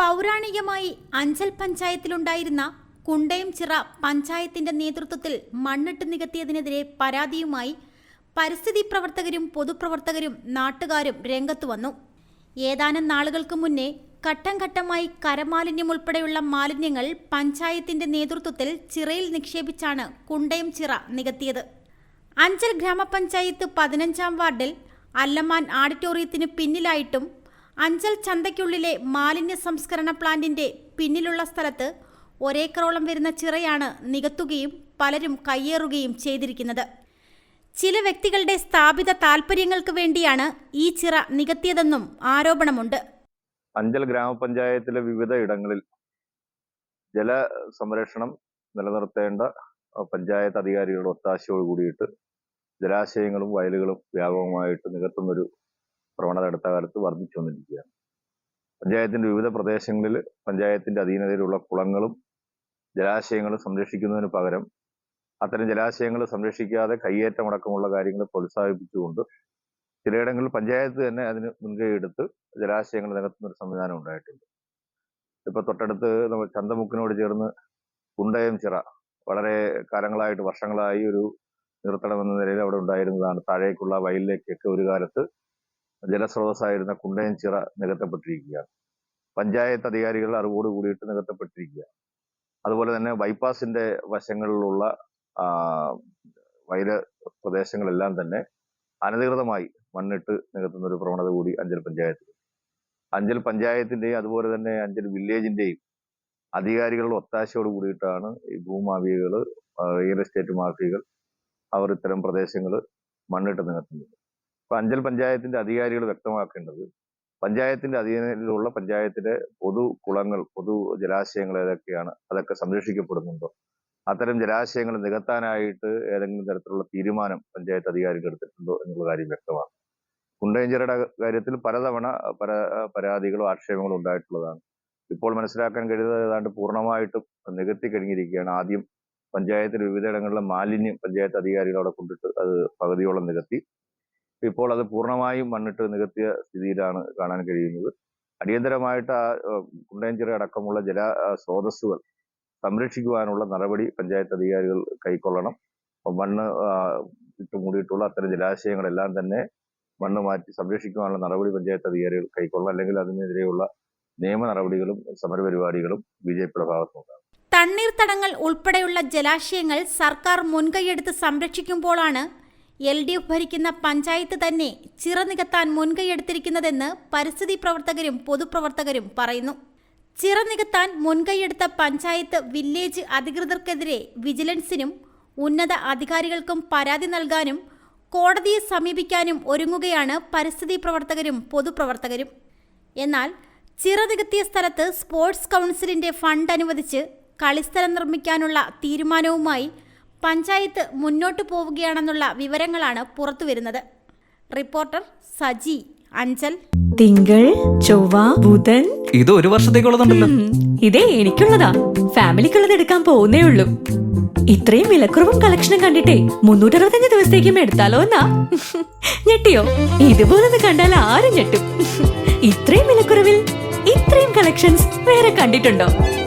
പൗരാണികമായി അഞ്ചൽ പഞ്ചായത്തിലുണ്ടായിരുന്ന കുണ്ടയം ചിറ പഞ്ചായത്തിന്റെ നേതൃത്വത്തിൽ മണ്ണിട്ട് നികത്തിയതിനെതിരെ പരാതിയുമായി പരിസ്ഥിതി പ്രവർത്തകരും പൊതുപ്രവർത്തകരും നാട്ടുകാരും രംഗത്തു വന്നു. ഏതാനും നാളുകൾക്ക് മുന്നേ ഘട്ടം ഘട്ടമായി കരമാലിന്യം ഉൾപ്പെടെയുള്ള മാലിന്യങ്ങൾ പഞ്ചായത്തിന്റെ നേതൃത്വത്തിൽ ചിറയിൽ നിക്ഷേപിച്ചാണ് കുണ്ടയം ചിറ നികത്തിയത്. അഞ്ചൽ ഗ്രാമപഞ്ചായത്ത് പതിനഞ്ചാം വാർഡിൽ അല്ലമാൻ ആഡിറ്റോറിയത്തിന് പിന്നിലായിട്ടും അഞ്ചൽ ചന്തയ്ക്കുള്ളിലെ മാലിന്യ സംസ്കരണ പ്ലാന്റിന്റെ പിന്നിലുള്ള സ്ഥലത്ത് ഒരേക്കറോളം വരുന്ന ചിറയാണ് നികത്തുകയും പലരും കയ്യേറുകയും ചെയ്തിരിക്കുന്നത്. ചില വ്യക്തികളുടെ സ്ഥാപിത താൽപ്പര്യങ്ങൾക്ക് വേണ്ടിയാണ് ഈ ചിറ നികത്തിയതെന്നും ആരോപണമുണ്ട്. അഞ്ചൽ ഗ്രാമപഞ്ചായത്തിലെ വിവിധ ഇടങ്ങളിൽ ജല സംരക്ഷണം നിലനിർത്തേണ്ട പഞ്ചായത്ത് അധികാരികളുടെ ഒത്താശയോട് കൂടിയിട്ട് ജലാശയങ്ങളും വയലുകളും വ്യാപകമായിട്ട് നികത്തുന്നൊരു പ്രവണത അടുത്ത കാലത്ത് വർദ്ധിച്ചു വന്നിരിക്കുകയാണ്. പഞ്ചായത്തിന്റെ വിവിധ പ്രദേശങ്ങളിൽ പഞ്ചായത്തിന്റെ അധീനതയിലുള്ള കുളങ്ങളും ജലാശയങ്ങളും സംരക്ഷിക്കുന്നതിന് പകരം അത്തരം ജലാശയങ്ങൾ സംരക്ഷിക്കാതെ കയ്യേറ്റമടക്കമുള്ള കാര്യങ്ങൾ പ്രോത്സാഹിപ്പിച്ചുകൊണ്ട് ചിലയിടങ്ങളിൽ പഞ്ചായത്ത് തന്നെ അതിന് മുൻകൈ എടുത്ത് ജലാശയങ്ങൾ നികത്തുന്ന ഒരു സംവിധാനം ഉണ്ടായിട്ടുണ്ട്. ഇപ്പൊ തൊട്ടടുത്ത് നമ്മൾ ചന്തമുക്കിനോട് ചേർന്ന് കുണ്ടയം ചിറ വളരെ കാലങ്ങളായിട്ട് വർഷങ്ങളായി ഒരു നിർത്തണം എന്ന നിലയിൽ അവിടെ ഉണ്ടായിരുന്നതാണ്. താഴേക്കുള്ള വയലിലേക്കൊക്കെ ഒരു കാലത്ത് ജലസ്രോതസ്സായിരുന്ന കുണ്ടയം ചിറ നികത്തപ്പെട്ടിരിക്കുകയാണ്. പഞ്ചായത്ത് അധികാരികൾ അറിവോട് കൂടിയിട്ട് നികത്തപ്പെട്ടിരിക്കുകയാണ്. അതുപോലെ തന്നെ ബൈപ്പാസിന്റെ വശങ്ങളിലുള്ള ആ, വയൽ പ്രദേശങ്ങളെല്ലാം തന്നെ അനധികൃതമായി മണ്ണിട്ട് നികത്തുന്ന ഒരു പ്രവണത കൂടി അഞ്ചൽ പഞ്ചായത്തിൽ അഞ്ചൽ പഞ്ചായത്തിന്റെയും അതുപോലെ തന്നെ അഞ്ചൽ വില്ലേജിന്റെയും അധികാരികളുടെ ഒത്താശയോട് കൂടിയിട്ടാണ് ഈ ഭൂമാഫിയകൾ റിയൽ എസ്റ്റേറ്റ് മാഫിയകൾ അവർ ഇത്തരം പ്രദേശങ്ങൾ മണ്ണിട്ട് നികത്തുന്നത്. അഞ്ചൽ പഞ്ചായത്തിന്റെ അധികാരികൾ വ്യക്തമാക്കേണ്ടത് പഞ്ചായത്തിന്റെ അധീനതയിലുള്ള പഞ്ചായത്തിലെ പൊതു കുളങ്ങൾ പൊതു ജലാശയങ്ങൾ ഏതൊക്കെയാണ് അതൊക്കെ സംരക്ഷിക്കപ്പെടുന്നുണ്ടോ? അത്തരം ജലാശയങ്ങൾ നികത്താനായിട്ട് ഏതെങ്കിലും തരത്തിലുള്ള തീരുമാനം പഞ്ചായത്ത് അധികാരികൾ എടുത്തിട്ടുണ്ടോ എന്നുള്ള കാര്യം വ്യക്തമാണ്. കുണ്ടയഞ്ചിറയുടെ കാര്യത്തിൽ പലതവണ പല പരാതികളും ആക്ഷേപങ്ങളും ഉണ്ടായിട്ടുള്ളതാണ്. ഇപ്പോൾ മനസ്സിലാക്കാൻ കഴിയുന്നത് ഏതാണ്ട് പൂർണമായിട്ടും നികത്തി കഴിഞ്ഞിരിക്കുകയാണ്. ആദ്യം പഞ്ചായത്തിൽ വിവിധയിടങ്ങളിലെ മാലിന്യം പഞ്ചായത്ത് അധികാരികൾ അവിടെ കൊണ്ടിട്ട് അത് പകുതിയോളം നികത്തി ഇപ്പോൾ അത് പൂർണമായും മണ്ണിട്ട് നികത്തിയ സ്ഥിതിയിലാണ് കാണാൻ കഴിയുന്നത്. അടിയന്തരമായിട്ട് ആ കുണ്ടേഞ്ചിറ അടക്കമുള്ള ജല സ്രോതസ്സുകൾ സംരക്ഷിക്കുവാനുള്ള നടപടി പഞ്ചായത്ത് അധികാരികൾ കൈക്കൊള്ളണം. മണ്ണ് ഇട്ട് മൂടിയിട്ടുള്ള അത്തരം ജലാശയങ്ങളെല്ലാം തന്നെ മണ്ണ് മാറ്റി സംരക്ഷിക്കുവാനുള്ള നടപടി പഞ്ചായത്ത് അധികാരികൾ കൈക്കൊള്ളണം. അല്ലെങ്കിൽ അതിനെതിരെയുള്ള നിയമ നടപടികളും സമരപരിപാടികളും ബി ജെ പിയുടെ ഭാഗത്തുനിന്നുണ്ടാകും. തണ്ണീർത്തടങ്ങൾ ഉൾപ്പെടെയുള്ള ജലാശയങ്ങൾ സർക്കാർ മുൻകൈയെടുത്ത് സംരക്ഷിക്കുമ്പോഴാണ് എൽ ഡി എഫ് ഭരിക്കുന്ന പഞ്ചായത്ത് തന്നെ ചിറ നികത്താൻ മുൻകൈയെടുത്തിരിക്കുന്നതെന്ന് പരിസ്ഥിതി പ്രവർത്തകരും പൊതുപ്രവർത്തകരും പറയുന്നു. ചിറ നികത്താൻ മുൻകൈയെടുത്ത പഞ്ചായത്ത് വില്ലേജ് അധികൃതർക്കെതിരെ വിജിലൻസിനും ഉന്നത അധികാരികൾക്കും പരാതി നൽകാനും കോടതിയെ സമീപിക്കാനും ഒരുങ്ങുകയാണ് പരിസ്ഥിതി പ്രവർത്തകരും പൊതുപ്രവർത്തകരും. എന്നാൽ ചിറ നികത്തിയ സ്ഥലത്ത് സ്പോർട്സ് കൗൺസിലിന്റെ ഫണ്ട് അനുവദിച്ച് കളിസ്ഥലം നിർമ്മിക്കാനുള്ള തീരുമാനവുമായി പഞ്ചായത്ത് മുന്നോട്ടു പോവുകയാണെന്നുള്ള വിവരങ്ങളാണ് പുറത്തുവരുന്നത് റിപ്പോർട്ടർ സജി അഞ്ചൽ. തിങ്കൾ ചൊവ്വ ബുധൻ. ഇത് ഒരു വർഷത്തേക്കുള്ളതുണ്ടല്ലോ. ഇതേ എനിക്കുള്ളതാ. ഫാമിലിക്കുള്ളത് എടുക്കാൻ പോകുന്നേ ഉള്ളൂ. ഇത്രയും വിലക്കുറവും കളക്ഷനും കണ്ടിട്ടേ മുന്നൂറ്ററുപത്തഞ്ച് ദിവസത്തേക്കും എടുത്താലോ എന്നാ? ഞെട്ടിയോ? ഇതുപോലൊന്ന് കണ്ടാൽ ആരും ഞെട്ടും. ഇത്രയും വിലക്കുറവിൽ ഇത്രയും കളക്ഷൻസ് വേറെ കണ്ടിട്ടുണ്ടോ?